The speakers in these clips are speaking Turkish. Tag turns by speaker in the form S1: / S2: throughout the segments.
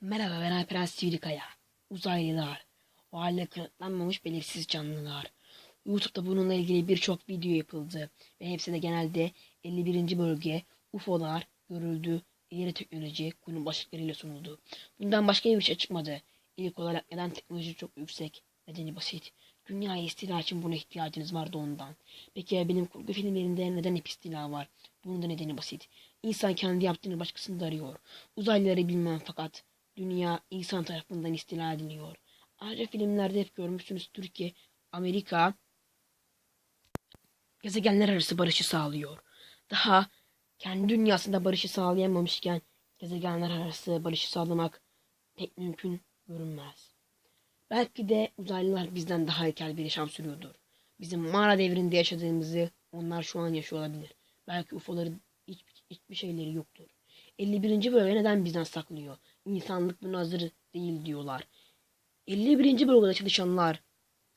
S1: Merhaba ben Alperen Sivrikaya. Uzaylılar. O halde kanıtlanmamış belirsiz canlılar. YouTube'da bununla ilgili birçok video yapıldı. Ve hepsi de genelde 51. bölge, UFO'lar, görüldü, ileri teknoloji, konu başlıklarıyla sunuldu. Bundan başka bir şey çıkmadı. İlk olarak neden teknoloji çok yüksek? Nedeni basit. Dünyayı istila için buna ihtiyacınız vardı ondan. Peki ya benim kurgu filmlerinde neden hep istila var? Bunun da nedeni basit. İnsan kendi yaptığını başkasında arıyor. Uzaylıları bilmem fakat dünya insan tarafından istila ediliyor. Ayrıca filmlerde hep görmüşsünüzdür ki Amerika gezegenler arası barışı sağlıyor. Daha kendi dünyasında barışı sağlayamamışken gezegenler arası barışı sağlamak pek mümkün görünmez. Belki de uzaylılar bizden daha ilkel bir yaşam sürüyordur. Bizim mağara devrinde yaşadığımızı onlar şu an yaşıyor olabilir. Belki UFO'ların hiç, hiçbir şeyleri yoktur. 51. bölge neden bizden saklıyor? İnsanlık buna hazır değil diyorlar. 51. bölgede çalışanlar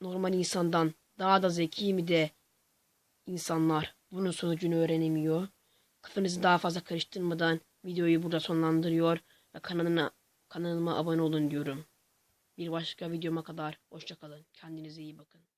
S1: normal insandan daha da zeki mi de insanlar bunun sonucunu öğrenemiyor. Kafanızı daha fazla karıştırmadan videoyu burada sonlandırıyor ve kanalına, kanalıma abone olun diyorum. Bir başka videoma kadar hoşçakalın. Kendinize iyi bakın.